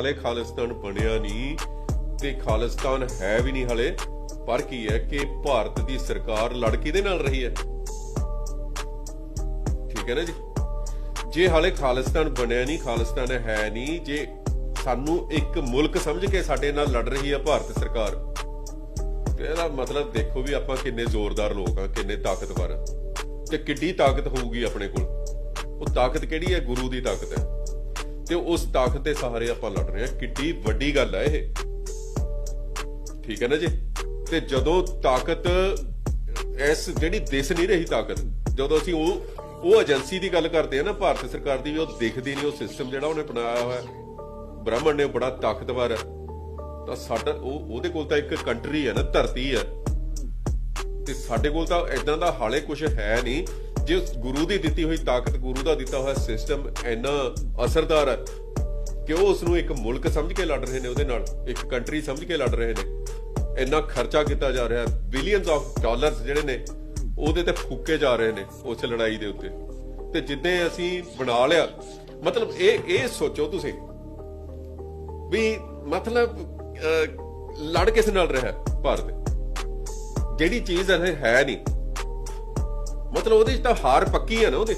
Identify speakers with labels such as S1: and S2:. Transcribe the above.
S1: ਹਲੇ ਖਾਲਿਸਤਾਨ ਬਣਿਆ ਨਹੀਂ ਤੇ ਖਾਲਿਸਤਾਨ ਹੈ ਵੀ ਨਹੀਂ ਹਲੇ। ਪਰ ਕੀ ਹੈ ਕਿ ਭਾਰਤ ਦੀ ਸਰਕਾਰ ਲੜ ਕਿਹਦੇ ਨਾਲ ਰਹੀ ਹੈ। ਠੀਕ ਹੈ ਨਾ ਜੀ? ਜੇ ਹਾਲੇ ਖਾਲਿਸਤਾਨ ਬਣਿਆ ਨਹੀਂ, ਖਾਲਿਸਤਾਨ ਹੈ ਨਹੀਂ, ਜੇ ਸਾਨੂੰ ਇੱਕ ਮੁਲਕ ਸਮਝ ਕੇ ਸਾਡੇ ਨਾਲ ਲੜ ਰਹੀ ਹੈ ਭਾਰਤ ਸਰਕਾਰ, ਤੇ ਇਹਦਾ ਮਤਲਬ ਦੇਖੋ ਵੀ ਆਪਾਂ ਕਿੰਨੇ ਜ਼ੋਰਦਾਰ ਲੋਕ ਆ ਕਿੰਨੇ ਤਾਕਤਵਰ। ਤੇ ਕਿੱਡੀ ਤਾਕਤ ਹੋਊਗੀ ਆਪਣੇ ਕੋਲ? ਉਹ ਤਾਕਤ ਕਿਹੜੀ ਹੈ? ਗੁਰੂ ਦੀ ਤਾਕਤ ਹੈ। ਤੇ ਉਸ ਤਾਕਤ ਦੇ ਸਹਾਰੇ ਆਪਾਂ ਲੜ ਰਹੇ ਹਾਂ। ਕਿੱਡੀ ਵੱਡੀ ਗੱਲ ਹੈ ਇਹ। ਠੀਕ ਹੈ ਨਾ ਜੀ? ਤੇ ਜਦੋਂ ਤਾਕਤ ਇਸ ਜਿਹੜੀ ਦਿਸ ਨਹੀਂ ਰਹੀ ਤਾਕਤ, ਜਦੋਂ ਅਸੀਂ ਉਹ ਉਹ ਏਜੰਸੀ ਦੀ ਗੱਲ ਕਰਦੇ ਆ ਨਾ, ਭਾਰਤ ਸਰਕਾਰ ਦੀ ਵੀ ਉਹ ਦਿਖਦੀ ਨਹੀਂ, ਉਹ ਸਿਸਟਮ ਜਿਹੜਾ ਉਹਨੇ ਬਣਾਇਆ ਹੋਇਆ ਬ੍ਰਾਹਮਣ ਨੇ ਬੜਾ ਤਾਕਤਵਰ ਹੈ। ਤਾਂ ਸਾਡਾ, ਉਹ, ਉਹਦੇ ਕੋਲ ਤਾਂ ਇੱਕ ਕੰਟਰੀ ਹੈ ਨਾ, ਧਰਤੀ ਹੈ। ਤੇ ਸਾਡੇ ਕੋਲ ਤਾਂ ਇਦਾਂ ਦਾ ਹਾਲੇ ਕੁਝ ਹੈ ਨਹੀਂ। ਜੇ ਗੁਰੂ ਦੀ ਦਿੱਤੀ ਹੋਈ ਤਾਕਤ ਗੁਰੂ ਦਾ ਦਿੱਤਾ ਹੋਇਆ ਸਿਸਟਮ ਇੰਨਾ ਅਸਰਦਾਰ ਹੈ ਕਿ ਉਹ ਉਸ ਨੂੰ ਇੱਕ ਮੁਲਕ ਸਮਝ ਕੇ ਲੜ ਰਹੇ ਨੇ ਉਹਦੇ ਨਾਲ, ਇੱਕ ਕੰਟਰੀ ਸਮਝ ਕੇ ਲੜ ਰਹੇ ਨੇ, ਇੰਨਾ ਖਰਚਾ ਕੀਤਾ ਜਾ ਰਿਹਾ ਬਿਲੀਅਨਸ ਆਫ ਡਾਲਰਸ ਜਿਹੜੇ ਨੇ, ਉਹਦੇ ਤੇ ਫੂਕੇ ਜਾ ਰਹੇ ਨੇ ਉਸ ਲੜਾਈ ਦੇ ਉੱਤੇ। ਤੇ ਜਿੱਦਾਂ ਅਸੀਂ ਬਣਾ ਲਿਆ, ਮਤਲਬ ਇਹ ਇਹ ਸੋਚੋ ਤੁਸੀਂ ਵੀ ਮਤਲਬ ਲੜ ਕਿਸ ਨਾਲ ਰਿਹਾ ਭਾਰਤ? ਜਿਹੜੀ ਚੀਜ਼ ਹੈ ਹੈ ਨਹੀਂ। ਮਤਲਬ ਉਹਦੇ 'ਚ ਤਾਂ ਹਾਰ ਪੱਕੀ ਹੈ ਨਾ ਉਹਦੇ।